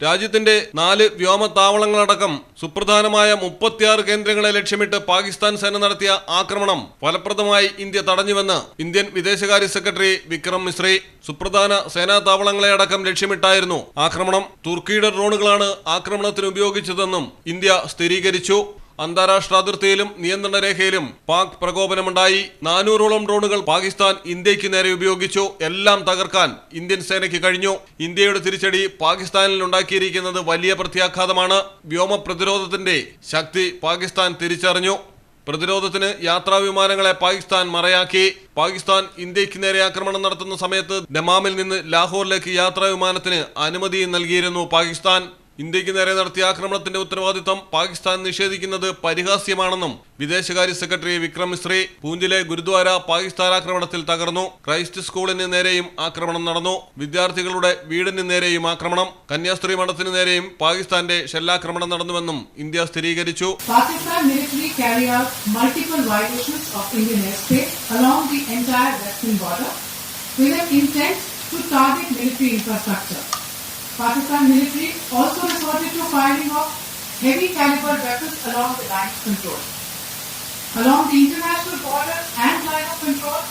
രാജ്യത്തിന്റെ നാല് വ്യോമത്താവളങ്ങളടക്കം സുപ്രധാനമായ മുപ്പത്തിയാറ് കേന്ദ്രങ്ങളെ ലക്ഷ്യമിട്ട് പാകിസ്ഥാൻ സേന നടത്തിയ ആക്രമണം ഫലപ്രദമായി ഇന്ത്യ തടഞ്ഞുവെന്ന് ഇന്ത്യൻ വിദേശകാര്യ സെക്രട്ടറി വിക്രം മിശ്രി സുപ്രധാന സേനാ താവളങ്ങളെ അടക്കം ലക്ഷ്യമിട്ടായിരുന്നു. ആക്രമണം തുർക്കിയുടെ ഡ്രോണുകളാണ് ആക്രമണത്തിന് ഉപയോഗിച്ചതെന്നും ഇന്ത്യ സ്ഥിരീകരിച്ചു. അന്താരാഷ്ട്ര അതിർത്തിയിലും നിയന്ത്രണ രേഖയിലും പാക് പ്രകോപനമുണ്ടായി. നാനൂറോളം ഡ്രോണുകൾ പാകിസ്ഥാൻ ഇന്ത്യയ്ക്ക് നേരെ ഉപയോഗിച്ചു. എല്ലാം തകർക്കാൻ ഇന്ത്യൻ സേനയ്ക്ക് കഴിഞ്ഞു. ഇന്ത്യയുടെ തിരിച്ചടി പാകിസ്ഥാനിൽ ഉണ്ടാക്കിയിരിക്കുന്നത് വലിയ പ്രത്യാഘാതമാണ്. വ്യോമ പ്രതിരോധത്തിന്റെ ശക്തി പാകിസ്ഥാൻ തിരിച്ചറിഞ്ഞു. പ്രതിരോധത്തിന് യാത്രാ വിമാനങ്ങളെ പാകിസ്ഥാൻ മറയാക്കി. പാകിസ്ഥാൻ ഇന്ത്യയ്ക്ക് നേരെ ആക്രമണം നടത്തുന്ന സമയത്ത് ദമാമിൽ നിന്ന് ലാഹോറിലേക്ക് യാത്രാ വിമാനത്തിന് അനുമതി നൽകിയിരുന്നു പാകിസ്ഥാൻ. ഇന്ത്യയ്ക്ക് നേരെ നടത്തിയ ആക്രമണത്തിന്റെ ഉത്തരവാദിത്തം പാകിസ്ഥാൻ നിഷേധിക്കുന്നത് പരിഹാസ്യമാണെന്നും വിദേശകാര്യ സെക്രട്ടറി വിക്രം മിശ്രി പൂഞ്ചിലെ ഗുരുദ്വാര പാകിസ്ഥാൻ ആക്രമണത്തിൽ തകർന്നു. ക്രൈസ്റ്റ് സ്കൂളിന് നേരെയും ആക്രമണം നടന്നു. വിദ്യാർത്ഥികളുടെ വീടിന് നേരെയും ആക്രമണം. കന്യാസ്ത്രീ മഠത്തിന് നേരെയും പാകിസ്ഥാന്റെ ഷെല്ലാക്രമണം നടന്നുവെന്നും ഇന്ത്യ സ്ഥിരീകരിച്ചു. Pakistan Pakistan military also resorted to firing of heavy caliber weapons along the line of control. Along the international border and line of control,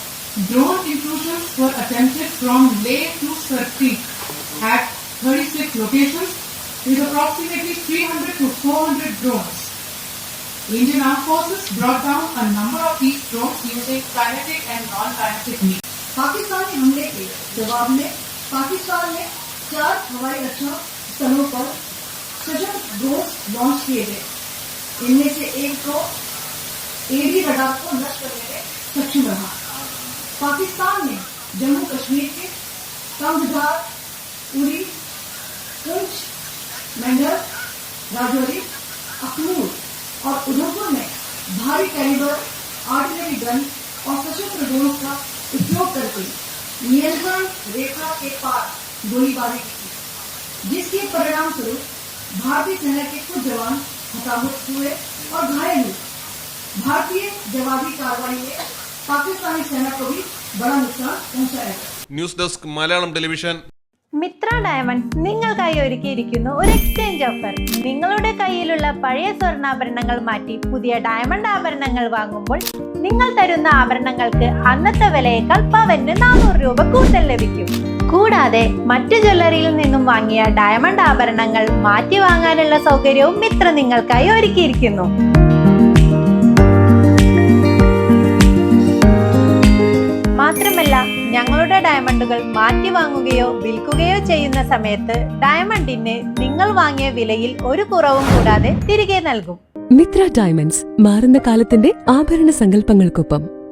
drone intrusions were attempted from Leh to Sarkri at 36 locations with approximately 300 to 400 drones. Indian Armed Forces brought down a number of these drones using kinetic and non-kinetic means. Pakistani हमले के जवाब में पाकिस्तान ने चार हवाई रक्षा स्थलों पर सशस्त्र ड्रोन लॉन्च किए गए? इनमें से एक ड्रोन एडी रडार को नष्ट करने में सक्षम रहा। पाकिस्तान ने जम्मू कश्मीर के कंगधार उरी पुंछ मेंढर, राजौरी अखनूर और उधमपुर में भारी कैलिबर आर्टिलरी गन और सशस्त्र ड्रोन का उपयोग करके नियंत्रण रेखा के पार गोलीबारी की जिसके परिणाम स्वरूप भारतीय सेना के कुछ जवान हताहत हुए और घायल हुए भारतीय जवाबी कार्रवाई में पाकिस्तानी सेना को भी बड़ा नुकसान पहुंचाया गया news desk Malayalam television Mitra Diamond നിങ്ങൾക്കായി ഒരുക്കിയിരിക്കുന്നു ഒരു എക്സ്ചേഞ്ച് ഓഫർ നിങ്ങളുടെ കയ്യിലുള്ള പഴയ സ്വർണ്ണാഭരണങ്ങൾ മാറ്റി പുതിയ ഡയമണ്ട് ആഭരണങ്ങൾ വാങ്ങുമ്പോൾ നിങ്ങൾ തരുന്ന ആഭരണങ്ങൾക്ക് അന്നത്തെ വിലയേക്കാൾ പവന് നാനൂറ് രൂപ കൂടുതൽ ലഭിക്കും കൂടാതെ മറ്റു ജ്വല്ലറിയിൽ നിന്നും വാങ്ങിയ ഡയമണ്ട് ആഭരണങ്ങൾ മാറ്റി വാങ്ങാനുള്ള സൗകര്യവും മിത്ര നിങ്ങൾക്കായി ഒരുക്കിയിരിക്കുന്നു. മാത്രമല്ല ഞങ്ങളുടെ ഡയമണ്ടുകൾ മാറ്റി വാങ്ങുകയോ വിൽക്കുകയോ ചെയ്യുന്ന സമയത്ത് ഡയമണ്ടിന് നിങ്ങൾ വാങ്ങിയ വിലയിൽ ഒരു കുറവും കൂടാതെ തിരികെ നൽകും. മിത്ര ഡയമണ്ട്സ് മാറുന്ന കാലത്തിന്റെ ആഭരണ സങ്കല്പങ്ങൾക്കൊപ്പം